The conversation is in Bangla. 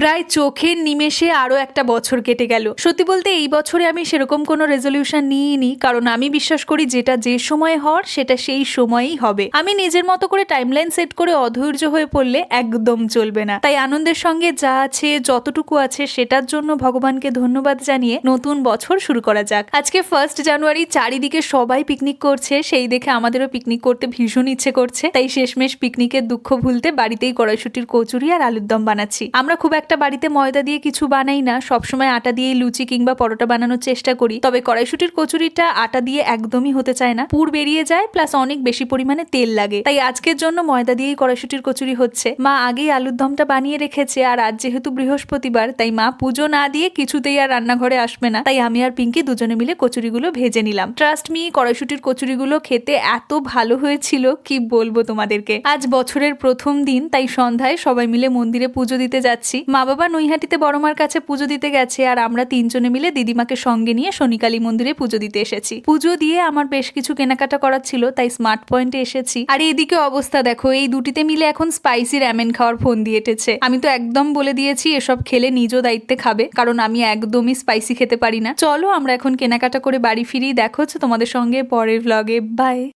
প্রায় চোখের নিমেষে আরও একটা বছর কেটে গেল। সত্যি বলতে এই বছরে আমি সেরকম কোনো রেজলিউশন নিইনি, কারণ আমি বিশ্বাস করি যেটা যে সময়ে হওয়ার সেটা সেই সময়েই হবে। আমি নিজের মতো করে টাইমলাইন সেট করে অধৈর্য হয়ে পড়লে একদম চলবে না। তাই আনন্দের সঙ্গে যা আছে, যতটুকু আছে সেটার জন্য ভগবানকে ধন্যবাদ জানিয়ে নতুন বছর শুরু করা যাক। আজকে ফার্স্ট জানুয়ারি চারিদিকে সবাই পিকনিক করছে, সেই দেখে আমাদেরও পিকনিক করতে ভীষণ ইচ্ছে করছে। তাই শেষমেশ পিকনিকের দুঃখ ভুলতে বাড়িতেই কড়াইশুটির কচুরি আর আলুর দম বানাচ্ছি। আমরা খুব একটা বাড়িতে ময়দা দিয়ে কিছু বানাই না, সবসময় আটা দিয়ে লুচি কিংবা পরোটা বানানোর চেষ্টা করি। তবে কড়াইশুটির কচুরিটা আটা দিয়ে একদমই হতে চায় না। পুর বেরিয়ে যায়, প্লাস অনেক বেশি পরিমাণে তেল লাগে। তাই আজকের জন্য ময়দা দিয়েই কড়াইশুটির কচুরি হচ্ছে। মা আগেই আলুর দমটা বানিয়ে রেখেছে, আর আজ যেহেতু বৃহস্পতিবার, তাই মা পুজো না দিয়ে কিছুতেই আর রান্নাঘরে আসবে না। তাই আমি আর পিঙ্কি দুজনে মিলে কচুরিগুলো ভেজে নিলাম। ট্রাস্ট মি কড়াইশুটির কচুরিগুলো খেতে এত ভালো হয়েছিল, কি বলব তোমাদেরকে। আজ বছরের প্রথম দিন, তাই সন্ধ্যায় সবাই মিলে মন্দিরে পুজো দিতে যাচ্ছি। মা বাবা নৈহাটিতে বড়মার কাছে পুজো দিতে গেছে আর আমরা তিনজনে মিলে দিদিমাকে সঙ্গে নিয়ে শনিকালী মন্দিরে পুজো দিতে এসেছি। পুজো দিয়ে আমার বেশ কিছু কেনাকাটা করার ছিল, তাই স্মার্ট পয়েন্টে এসেছি। আর এইদিকে অবস্থা দেখো, এই দুটিতে মিলে এখন স্পাইসি র্যামেন খাওয়ার ফোন দিয়ে এটেছে। আমি তো একদম বলে দিয়েছি, এসব খেলে নিজ দায়িত্বে খাবে, কারণ আমি একদমই স্পাইসি খেতে পারি না। চলো আমরা এখন কেনাকাটা করে বাড়ি ফিরি দেখো তোমাদের সঙ্গে পরের ভ্লগে বাই